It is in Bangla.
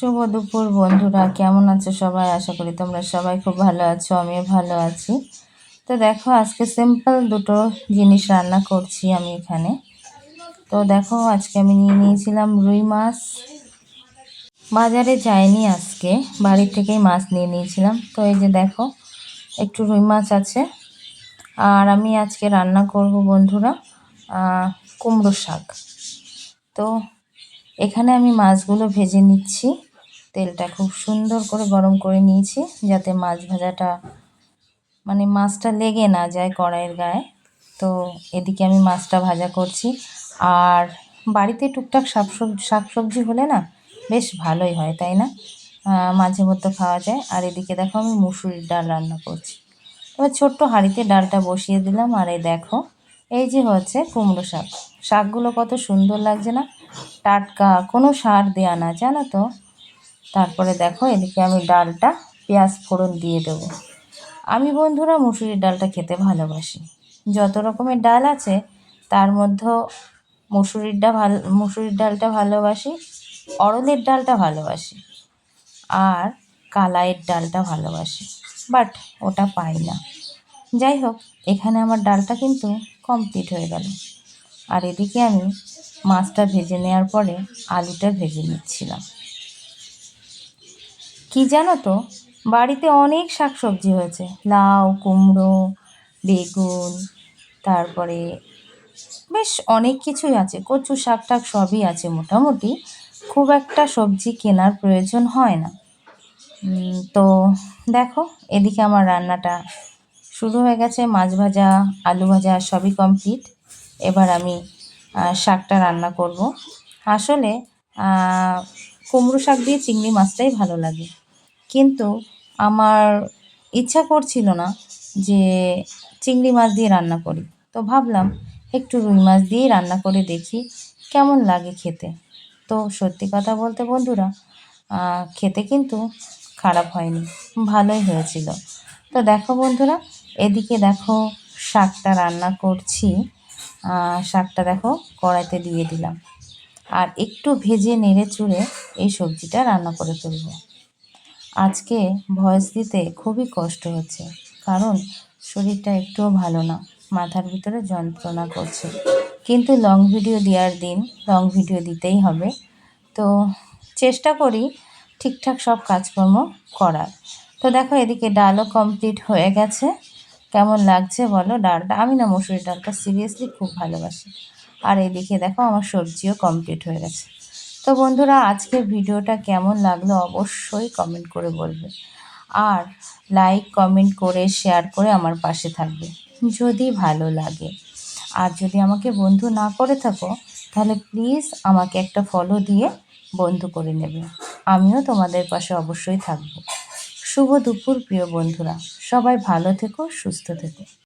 শুভ দুপুর, বন্ধুরা। কেমন আছো সবাই? আশা করি তোমরা সবাই খুব ভালো আছো, আমিও ভালো আছি। তো দেখো, আজকে সিম্পল দুটো জিনিস রান্না করছি আমি এখানে। তো দেখো, আজকে আমি নিয়ে নিয়েছিলাম রুই মাছ। বাজারে যাইনি আজকে বাড়ি থেকেই মাছ নিয়ে নিয়েছিলাম। তো এই যে দেখো, একটু রুই মাছ আছে। আর আমি আজকে রান্না করব, বন্ধুরা কুমড়ো শাক। তো এখানে আমি মাছগুলো ভেজে নিচ্ছি। তেলটা খুব সুন্দর করে গরম করে নিয়েছি, যাতে মাছ ভাজাটা মানে মাছটা লেগে না যায় কড়াইয়ের গায়ে। তো এদিকে আমি মাছটা ভাজা করছি। আর বাড়িতে টুকটাক শাক সবজি হলে না বেশ ভালোই হয়, তাই না? মাঝে মধ্যে খাওয়া যায়। আর এদিকে দেখো আমি মুসুরির ডাল রান্না করছি। এবার ছোট্ট হাঁড়িতে ডালটা বসিয়ে দিলাম। আর এই দেখো, এই যে হচ্ছে কুমড়ো শাক। শাকগুলো কত সুন্দর লাগছে না? টাটকা, কোনো সার দেওয়া না, জানো তো? তারপরে দেখো এদিকে আমি ডালটা, পেঁয়াজ ফোড়ন দিয়ে দেবো। আমি বন্ধুরা মুসুরির ডালটা খেতে ভালোবাসি। যত রকমের ডাল আছে, তার মধ্যে মুসুরির ডাল ভালো মুসুরির ডালটা ভালোবাসি, অরলের ডালটা ভালোবাসি, আর কালাইয়ের ডালটা ভালোবাসি, বাট ওটা পাই না। যাই হোক, এখানে আমার ডালটা কিন্তু কমপ্লিট হয়ে গেল। আর এদিকে আমি মাছটা ভেজে নেওয়ার পরে আলুটা ভেজে নিচ্ছিলাম। কি জানো তো? বাড়িতে অনেক শাক সবজি হয়েছে। লাউ, কুমড়ো, বেগুন, তারপরে বেশ অনেক কিছুই আছে। কচু শাক টাক সবই আছে মোটামুটি। খুব একটা সবজি কেনার প্রয়োজন হয় না। তো দেখো, এদিকে আমার রান্নাটা শুরু হয়ে গেছে। মাছ ভাজা, আলু ভাজা সবই কমপ্লিট এবার আমি শাকটা রান্না করব। আসলে কুমড়ো শাক দিয়ে চিংড়ি মাছটাই ভালো লাগে। কিন্তু আমার ইচ্ছা করছিল না যে চিংড়ি মাছ দিয়ে রান্না করি। তো ভাবলাম একটু রুই মাছ দিয়েই রান্না করে দেখি কেমন লাগে খেতে। তো সত্যি কথা বলতে বন্ধুরা খেতে কিন্তু খারাপ হয়নি, ভালোই হয়েছিল। তো দেখো বন্ধুরা, এদিকে দেখো শাকটা রান্না করছি। শাকটা দেখো কড়াইতে দিয়ে দিলাম। আর একটু ভেজে নেড়ে চুড়ে এই সবজিটা রান্না করে ফেলব। আজকে ভয়েস দিতে খুবই কষ্ট হচ্ছে, কারণ শরীরটা একটুও ভালো না, মাথার ভিতরে যন্ত্রণা করছে। কিন্তু লং ভিডিও দেওয়ার দিন লং ভিডিও দিতেই হবে। তো চেষ্টা করি ঠিকঠাক সব কাজকর্ম করার। তো দেখো এদিকে ডালও কমপ্লিট হয়ে গেছে। কেমন লাগছে বলো ডালটা? আমি না মসুরি ডালটা সিরিয়াসলি খুব ভালোবাসি। আর এদিকে দেখো আমার সবজিও কমপ্লিট হয়ে গেছে। তো বন্ধুরা, আজকের ভিডিওটা কেমন লাগল অবশ্যই কমেন্ট করে বলবে। আর লাইক কমেন্ট করে শেয়ার করে আমার পাশে থাকবে, যদি ভালো লাগে। আর যদি আমাকে বন্ধু না করে থাকো, তাহলে প্লিজ আমাকে একটা ফলো দিয়ে বন্ধু করে নেবে। আমিও তোমাদের পাশে অবশ্যই থাকব। শুভ দুপুর, প্রিয় বন্ধুরা। সবাই ভালো থেকো, সুস্থ থেকো।